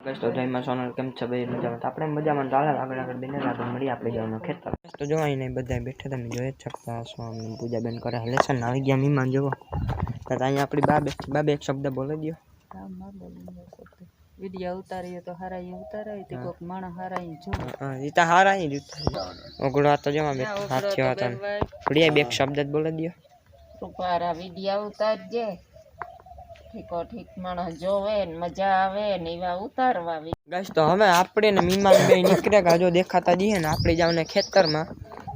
બસ તો જયમાં સોનલ કેમ છે? ભાઈ મજામાં. આપણે મજામાં ચાલે આગળ આગળ બેને આગળ મળી આપણે જવાનું ખેતર. બસ તો જોવાય નહીં બધા બેઠા તમે જોઈ જ શકતા હશો. પૂજાબેન કરે લેસન આવી ગયા મીમાન જોવો. તો અહીંયા આપણી બા બેઠી બા બે એક શબ્દ બોલી દો વિડિયા ઉતારીએ તો હારા એ ઉતારાય. તે કોક માણસ હારા જો. હા ઈ તો હારા ઉતારી. ઓગળો તો જવા બેઠા સાચી વાત પ્રિયા બે એક શબ્દ જ બોલી દો પારા વિડિયા ઉતારજે. ઠીકો ઠીક માણસ જોવે ને મજા આવે ને એવા ઉતારવા ગાઈસ તો હવે આપણે ને મીમા બે નીકળ્યા ગાજો દેખાતા જઈએ ને આપણે જાવને ખેતરમાં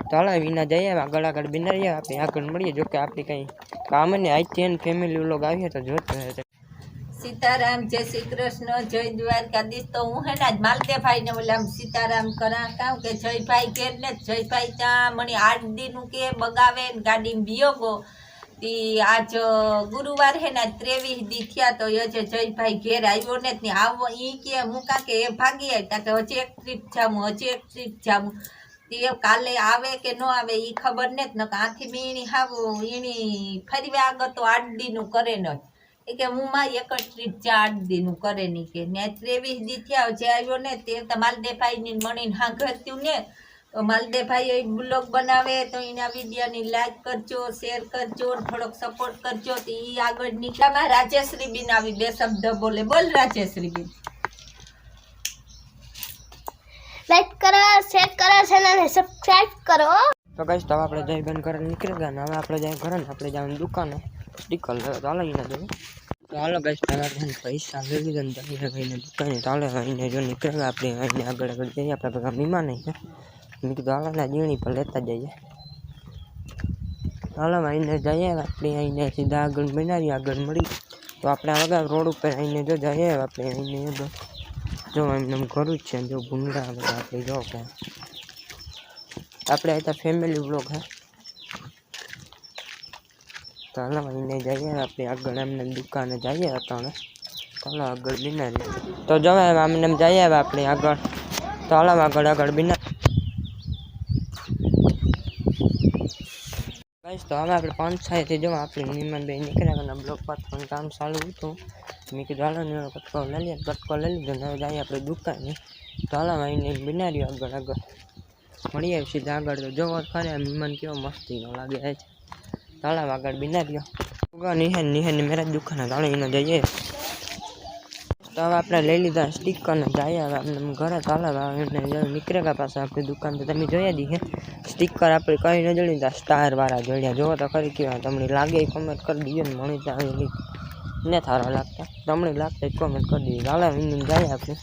તો હાલો વિના જઈએ આગળ આગળ બિનારીએ આપણે આગળ મળીએ. જો કે આપણે કંઈ કામ ને આજથી એને ફેમિલી વ્લોગ આવીએ તો જોતો રહે સીતારામ જય શ્રી કૃષ્ણ જય દ્વારકાધીશ. તો હું હે ને આજ માલદેભાઈ ને ઓલા સીતારામ કરા કામ કે જયભાઈ કે ને જયભાઈ ત્યાં મને આઠ દિન કે બગાવે ને ગાડી વિયોગો. તી આજ ગુરુવાર હે ને ત્રેવીસ દી તો યજે જયભાઈ ઘેર આવ્યો ને ને આવો, ઈ કે મૂકા કે એ ભાગી આવ્યા કે હજી એક ટ્રીપ જામું, હજી એક ટ્રીપ જામું. તે કાલે આવે કે ન આવે એ ખબર ને જ કે આથી મીણી એની હાવ, એની ફરી આગળ તો આઠ કરે ન એ કે હું માં એક જ ટ્રીપ જા આઠ કરે નહીં કે. ને ત્રેવીસ દી જે આવ્યો ને તે તો માલદેભાઈ ની મણીને હા ઘરતું ને તો માલદેભાઈ એ બ્લોગ બનાવે તો એના વિડીયોની લાઈક કરજો શેર કરજો ને થોડોક સપોર્ટ કરજો તો એ આગળ નીકળામાં રાજેશ્રી બેન આવી બે શબ્દ બોલે બોલ રાજેશ્રી બેન લાઈક કરો શેર કરો ચેનલને સબસ્ક્રાઇબ કરો તો કહીશ તો હવે આપણે જય બેન ઘરે નીકળી ગયા ને હવે આપણે જાય ઘરે ને આપણે જવાનું દુકાને સ્ટીકર લેવા તો હાલો એને જોઈએ તો હાલો કહીશ તો આપણે પૈસા લઈ લીધા ને જઈએ ભાઈને દુકાને તો હાલો એને જો નીકળી ગયા આપણે એને આગળ આગળ જઈએ આપણે ભેગા મીમાન નહીં મેં કીધું હાલો ને જીણી પર લેતા જઈએ હાલો આઈને જઈએ આપણે આઈને સીધા આગળ બનાવી આગળ મળી તો આપણે આગળ રોડ ઉપર આઈને જો જઈએ આપણે આઈને જો જો એમને એમ ઘરું જ છે જો ભૂંડા બધા આપણે જો કે આપણે અહીં ફેમિલી બ્લોગ હે તો હાલો આઈને જઈએ આપણે આગળ એમને દુકાને જઈએ અટાણે ચાલો આગળ બિનારી તો જો હવે આમને એમ જઈએ હવે આપણે આગળ તો હાલો આગળ આગળ બિના તો હવે આપણે પાંચ છાયથી જો આપણે બે નીકળ્યા અને બ્લોક પર પણ કામ ચાલુ હતું. મેં કીધું, હાલો, ને કટકો લઈ લઈએ કટકો લઈ લીધો હવે જઈએ આપણે દુકાને. તો હાલો આવીને બિનારીઓ આગળ આગળ. મળીએ સીધા આગળ. તો જોવો ખરે મહેમાન કેવો મસ્તીનો લાગે છે. તાળાવ આગળ બિનારીઓ. નિહાન નિહાન મેરા દુકાને ચાલો એને જઈએ. તો હવે આપણે લઈ લીધા સ્ટીકર ને જાય હવે આપણે ઘરે ચાલે હવે એને નીકળેગા પાસે આપણી દુકાન તો તમે જોયા દી સ્ટીકર આપણે કઈ ન જડી તા સ્ટાર વાળા જોડ્યા જોવો તો ખરી કેવા તમને લાગે એ કમેન્ટ કરી દીજો ને મણી ત્યાં એની ને થારા લાગતા તમને લાગતા કોમેન્ટ કરી દીધી હાલે એને જાય આપણે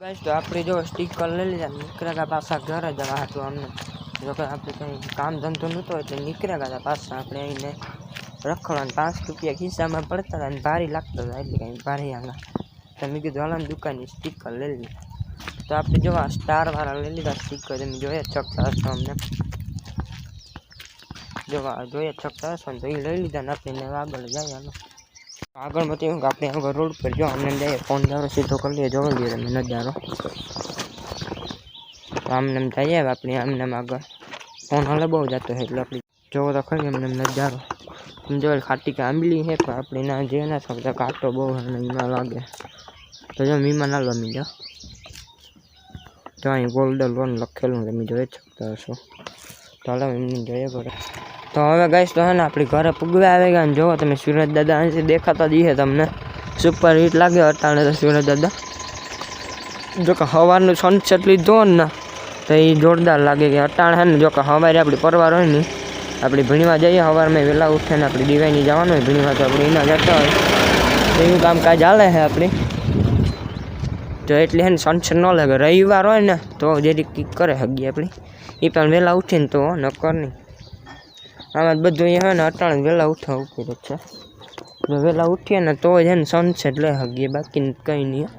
બસ તો આપણે જો સ્ટીકર લઈ લીધા નીકળેગા પાછા ઘરે જવા હતું અમને જો કે આપણે કંઈ કામ ધંધો નહોતો એટલે નીકળ્યા હતા પાછા આપણે એને રખડવાનું પાંચ રૂપિયા ખિસ્સામાં પડતા હતા અને ભારી લાગતા હતા એટલે કંઈ ભારી આંગા તો મેં કીધું હાલો ને દુકાનની સ્ટીકર લઈ લીધી તો આપણે જો આ સ્ટારવાળા લઈ લીધા સ્ટીકર તમે જોઈએ જ શકતા હશો અમને જો આ જોઈએ જ શકતા હશો ને તો એ લઈ લીધા ને આપણે એને આગળ જાય હાલો આગળમાં તો એવું કે આપણે આગળ રોડ પર જો અમને જઈએ ફોન ધારો સીધો કરી લઈએ જોવા લઈએ તમે નજારો તો આમને એમ જઈએ હવે આપણે આમને એમ આગળ ફોન હાલે બહુ જતો હોય એટલે આપણે જોવો તો ખરી અમને એમ નજારો તમે જો ખાટી કે આંબલી છે પણ આપણે ના જે ના શકતા કાંટો બહુ છે ને એમાં લાગે તો જો મીમાં ના લો મી જાઓ તો અહીં ગોલ્ડન લોન લખેલું તમે જોઈ જ શકતા હશો તો હાલો એમની જોઈએ ઘરે તો હવે ગાઈશ તો હે ને આપણી ઘરે પૂગવા આવી ગયા ને જોવો તમે સુરજ દાદા અહીંથી દેખાતા જઈએ તમને સુપર હિટ લાગે અટાણે તો સુરજ દાદા જો કે સવારનું સનસેટ લીધો ને તો એ જોરદાર લાગે કે અટાણે છે ને જો કે સવારે આપણી પરવાર હોય ને આપણે ભણીવા જઈએ સવારમાં વહેલા ઉઠે ને આપણે દિવાઈની જવાનું હોય ભણીવા તો આપણે એના જતા હોય તો એવું કામકાજ હાલે છે આપણી તો એટલે એને ને સનસેટ ન લાગે. રવિવાર હોય ને તો જેથી કંઈક કરે હગી આપણી. એ પણ વહેલા ઉઠીને તો નક્કર નહીં. આમાં બધું એ હોય ને અટાણે વહેલા ઉઠવા ઉપર જ છે. વહેલા ઉઠીએ ને તો જ એને સનસેટ લઈ હગીએ. બાકી કંઈ નહીં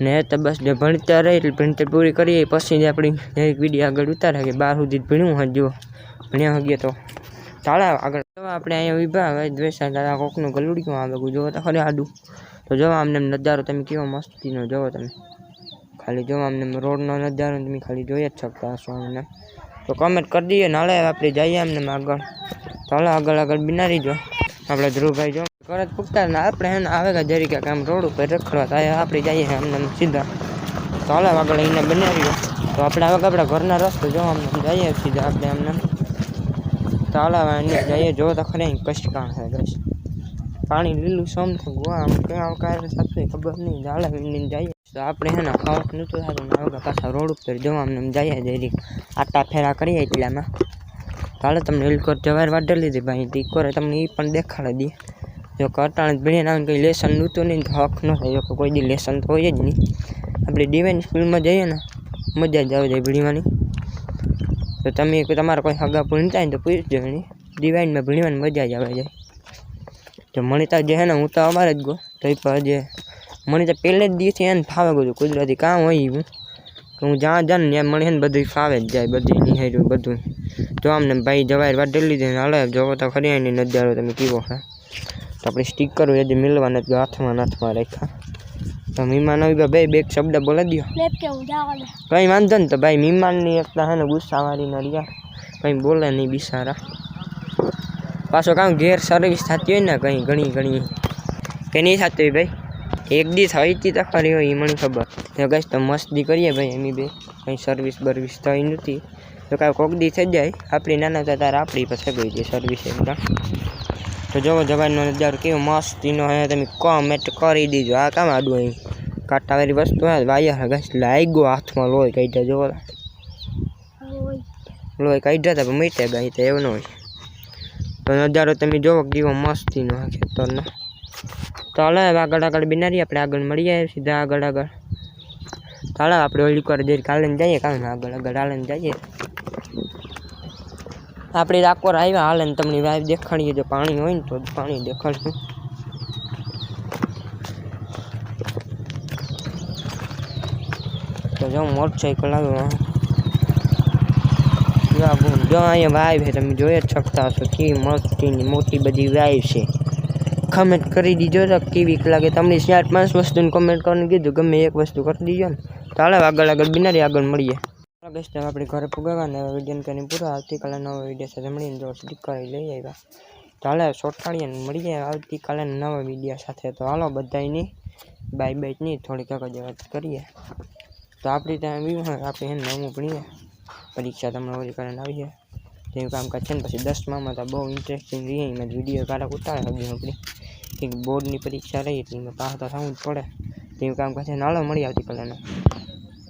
ને તો બસ જે ભણતર રહે એટલે ભણતર પૂરી કરીએ, પછી જ આપણી એક વીડિયો આગળ ઉતારે કે બાર સુધી જ ભણ્યું હોય જો ભણ્યા હગીએ તો. ચાલે આગળ. આપણે અહીંયા વિભાગ દ્વેષા દાદા કોકનું ગલુડિયું આવે જોવો તો ખરે આડું. તો જોવા આમને એમ નજારો તમે કેવો મસ્તીનો જોવો તમે ખાલી જોવા આમને એમ રોડનો નજારો તમે ખાલી જોઈ જ શકતા હશો અમને તો કમેન્ટ કરી દઈએ નાલે આપણે જઈએ એમને એમ આગળ તો હાલો આગળ આગળ બિનારી જો આપણે ધ્રુવભાઈ જો ઘરે જ પૂછતા ને આપણે હે ને આવે કે જરી કાંઈક આમ રોડ ઉપર રખડવા તો આ આપણે જઈએ છે આમને આમ સીધા તો હાલે આગળ એને બનાવીએ તો આપણે હવે આપણા ઘરના રસ્તે જો આમને આમ જઈએ સીધા આપણે આમને આમ. તો હાલે હવે અહીંયા જઈએ જો તો ખરી અહીં કષ્ટ કાણ છે ગઈશ પાણી લીલું સમ થઈ ગયું આમ ક્યાં કાંઈ સાચું ખબર નહીં. એને જઈએ. તો આપણે હે ને ખાવાનું નહોતું થતું હવે પાછા રોડ ઉપર જવા અમને જઈએ જરી આટા ફેરા કરીએ એટલામાં. કાલે તમને એલકોર જવાર વાઢી લીધી ભાઈ ટીકોરે તમને એ પણ દેખાડી દઈએ. જો કટાણ ભણીને આવે કંઈ લેસન નહોતું નહીં તો હક ન થાય. કે કોઈ દી લેસન તો હોય જ નહીં. આપણે ડિવાઇન સ્કૂલમાં જઈએ ને, મજા જ આવે જાય ભણવાની. તો તમે તમારે કોઈ હગા ભણતા હોય તો પૂછજો નહીં ડિવાઇનમાં ભણીવાની મજા જ આવે જાય. તો મણિતા જે હે ને હું તો અમારે જ ગયો તો એ પણ જે મણિતા પહેલે જ દિવસથી એને ફાવે ગયું કુદરતી કામ હોય એવું. કે હું જ્યાં જાઉં ને ત્યાં મને છે ને બધું ફાવે જ જાય બધી નિહાર્યું બધું જો આમને ભાઈ જવાય વાટેલી લીધી ને હાલે જોવો તો ખરી એની નજારો તમે કીવો હા તો આપણે સ્ટીકરો એ જે મિલવા નથી હાથમાં નાથમાં હાથમાં રાખ્યા. તો મહેમાન આવી ગયા બે બે શબ્દ બોલી દો હું કંઈ વાંધો ને તો ભાઈ મહેમાનની એકતા હે ને ગુસ્સાવાળી ના રહ્યા. કંઈ બોલે નહીં બિસારા પાછો કામ ઘેર સર્વિસ થતી હોય ને કંઈ ઘણી ઘણી. કે નહીં થતી હોય ભાઈ? એક દી થઈ હતી તો ખરી હોય એ મને ખબર. તો કહીશ તો મસ્તી કરીએ ભાઈ એમી બે. કંઈ સર્વિસ બર્વિસ થઈ નથી. તો કાંઈ કોક દી થઈ જાય. આપણી નાના હતા ત્યારે આપણી પાસે ગઈ હતી સર્વિસ એકદમ તો. જોવો જવાનો નજારો કેવો મસ્તીનો હે તમે કોમેન્ટ કરી દીજો. આ કામ આડું અહીં. કાંટાવાળી વસ્તુ હે વાયર ગસ લાગ્યો હાથમાં લોહી કાઢ્યા જોવો. લોહી. કાઢ્યા હતા મીટે ગઈ તો એવું ન હોય. તો નજારો તમે જોવો કેવો મસ્તીનો હે ખેતરનો તો હાલો હવે આગળ આગળ બિનારી આપણે આગળ મળીએ સીધા આગળ આગળ તો હાલો આપણે ઓલી પર જઈ કાલે જઈએ કાલે આગળ આગળ હાલે જઈએ આપણે ડાકોર આવ્યા હાલે ને તમને વાઈફ દેખાડીએ જો પાણી હોય ને તો જ પાણી દેખાડશું તો જો મોટરસાઇકલ આવ્યો જો અહીંયા વાઈફ છે, તમે જોઈ જ શકતા હશો કેવી મોટી બધી વાઈવ છે. કમેન્ટ કરી દીજો કેવી લાગે. તમને ચાર પાંચ વસ્તુની કમેન્ટ કરવાનું કીધું, ગમે એક વસ્તુ કરી દીજો ને. ચાલો આગળ આગળ બિનારી આગળ મળીએ. આપણે ઘરે પુગાવા ને વીડિયો કરીને પૂરો. આવતીકાલે નવો વીડિયો સાથે મળીને જો સ્ટીકર લઈ આવ્યા. ચાલે સોટાળીએ મળીએ આવતીકાલે નવા વીડિયો સાથે. તો હાલો બધાની બાય બાય નહીં, થોડીક આગળ વાત કરીએ. તો આપણી ત્યાં બી હોય આપણે નવમું ભણીએ. પરીક્ષા તમને ઓલી કરીને આવીએ તેવું કામકાજ છે ને પછી દસમામાં તો બહુ ઇન્ટરેસ્ટિંગ રહી, એમાં વીડિયો કાઢા ઉતારે હજી આપણી કે બોર્ડની પરીક્ષા રહી એટલે એમાં પાસ તો થવું જ પડે. તેવું કામકાજ છે નાળો મળી આવતી કલાને